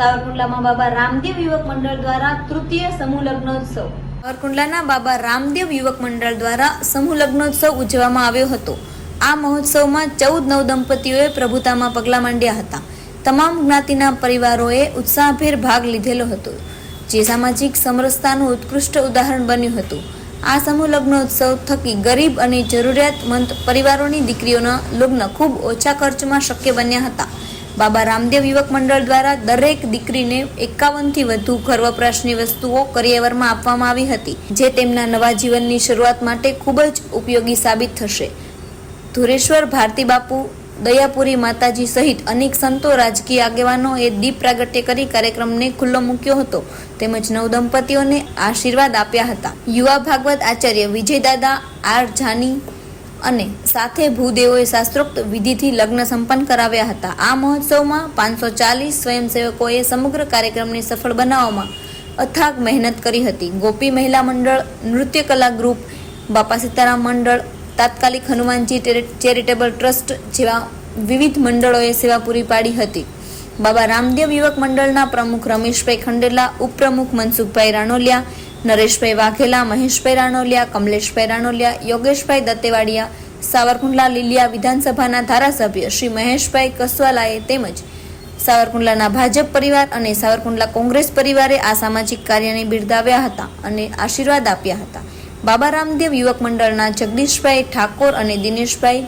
સાવરકુંડલામાં બાબા રામદેવ યુવક મંડળ દ્વારા તૃતીય સમૂહ લગ્નોત્સવ. બાબા રામદેવ યુવક મંડળ દ્વારા સમૂહ ઉજવવામાં આવ્યો હતો. આ મહોત્સવમાં ચૌદ નવ દંપતીઓએ પ્રભુતામાં પગલાં માંડ્યા હતા. તમામ જ્ઞાતિના પરિવારોએ ઉત્સાહભેર ભાગ લીધેલો હતો, જે સામાજિક સમરસતાનું ઉત્કૃષ્ટ ઉદાહરણ બન્યું હતું. આ સમૂહ લગ્નોત્સવ થકી ગરીબ અને જરૂરિયાતમંદ પરિવારોની દીકરીઓના લગ્ન ખૂબ ઓછા ખર્ચમાં શક્ય બન્યા હતા. બાબા રામદેવ યુવક મંડળ દ્વારા દરેક દીકરીને એકાવનથી વધુ ઘર વપરાશની વસ્તુઓ કરિયાવરમાં આપવામાં આવી હતી, જે તેમના નવા જીવનની શરૂઆત માટે ખૂબ જ ઉપયોગી સાબિત થશે. ધુરેશ્વર, ભારતી બાપુ, દયાપુરી માતાજી સહિત અનેક સંતો રાજકીય આગેવાનોએ દીપ પ્રાગટ્ય કરી કાર્યક્રમને ખુલ્લો મૂક્યો હતો. તેમજ નવ દંપતીઓને આશીર્વાદ આપ્યા હતા. યુવા ભાગવત આચાર્ય વિજયદાદા, આર જાની અને સાથે ભૂદેવોએ શાસ્ત્રોક્ત વિધિથી લગ્ન સંપન્ન કરાવ્યા હતા. આ મહોત્સવમાં પાંચસો ચાલીસ સ્વયંસેવકોએ સમગ્ર કાર્યક્રમને સફળ બનાવવામાં અથાગ મહેનત કરી હતી. ગોપી મહિલા મંડળ, નૃત્ય કલા ગ્રુપ, બાપા સીતારામ મંડળ, તાત્કાલિક હનુમાનજી ચેરિટેબલ ટ્રસ્ટ જેવા વિવિધ મંડળોએ સેવા પૂરી પાડી હતી. બાબા રામદેવ યુવક મંડળના પ્રમુખ રમેશભાઈ ખંડેલા, ઉપપ્રમુખ મનસુખભાઈ રાણોલિયા નરેશભાઈ વાઘેલા મહેશભાઈ રાણોલિયા કમલેશભાઈ રાણોલિયા યોગેશભાઈ દત્તેવાડિયા, સાવરકુંડલા લીલિયા વિધાનસભાના ધારાસભ્ય શ્રી મહેશભાઈ કસવાલાએ તેમજ સાવરકુંડલાના ભાજપ પરિવાર અને સાવરકુંડલા કોંગ્રેસ પરિવારે આ સામાજિક કાર્યને બિરદાવ્યા હતા અને આશીર્વાદ આપ્યા હતા. બાબા રામદેવ યુવક મંડળના જગદીશભાઈ ઠાકોર અને દિનેશભાઈ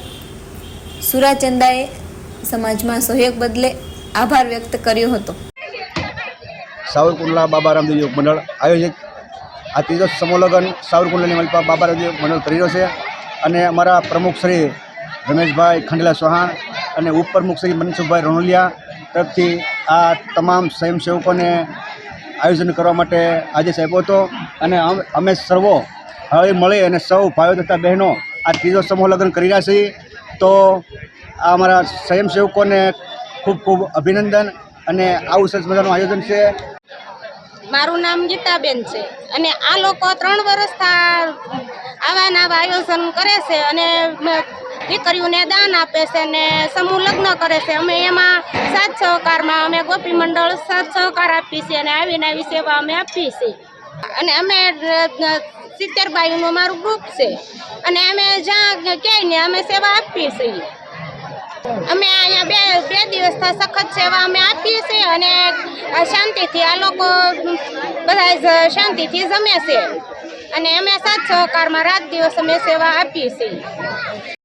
સુરાચંદાએ સમાજમાં સહયોગ બદલે આભાર વ્યક્ત કર્યો હતો. સાવરકુંડલા બાબા રામદેવ યુવક મંડળ આયોજિત આ ત્રીજો સમૂહ લગ્ન સાવરકુંડલાની મલપા બાબા મંડળ કરી છે. અને અમારા પ્રમુખ શ્રી રમેશભાઈ ખંડેલા ચૌહાણ અને ઉપપ્રમુખ શ્રી મનસુખભાઈ રણોલિયા તરફથી આ તમામ સ્વયંસેવકોને આયોજન કરવા માટે આદેશ આપ્યો હતો. અને અમ- સર્વો હવે મળી અને સૌ ભાઈઓ તથા બહેનો આ ત્રીજો સમૂહ લગ્ન કરી રહ્યા છીએ. તો આ અમારા સ્વયંસેવકોને ખૂબ ખૂબ અભિનંદન અને આવું સરસ મજાનું આયોજન છે. મારું નામ ગીતાબેન છે. અને આ લોકો ત્રણ વર્ષથી આવા નવા આયોજન કરે છે અને દીકરીઓને દાન આપે છે ને સમૂહ લગ્ન કરે છે. અમે એમાં સાથ સહકારમાં અમે ગોપી મંડળ સાથ સહકાર આપીએ છીએ અને આવીને આવી સેવા અમે આપીએ છીએ અને અમે સિત્તેર ભાઈનું મારું ગ્રુપ છે. અને અમે જ્યાં ક્યાંય ને અમે સેવા આપીએ છીએ. અમે અહીંયા બે બે દિવસથી સખત સેવા અમે આપીએ છીએ અને શાંતિથી આ લોકો બધા શાંતિથી જમે છે. અને અમે સાથ સહકારમાં રાત દિવસ અમે સેવા આપીએ છીએ.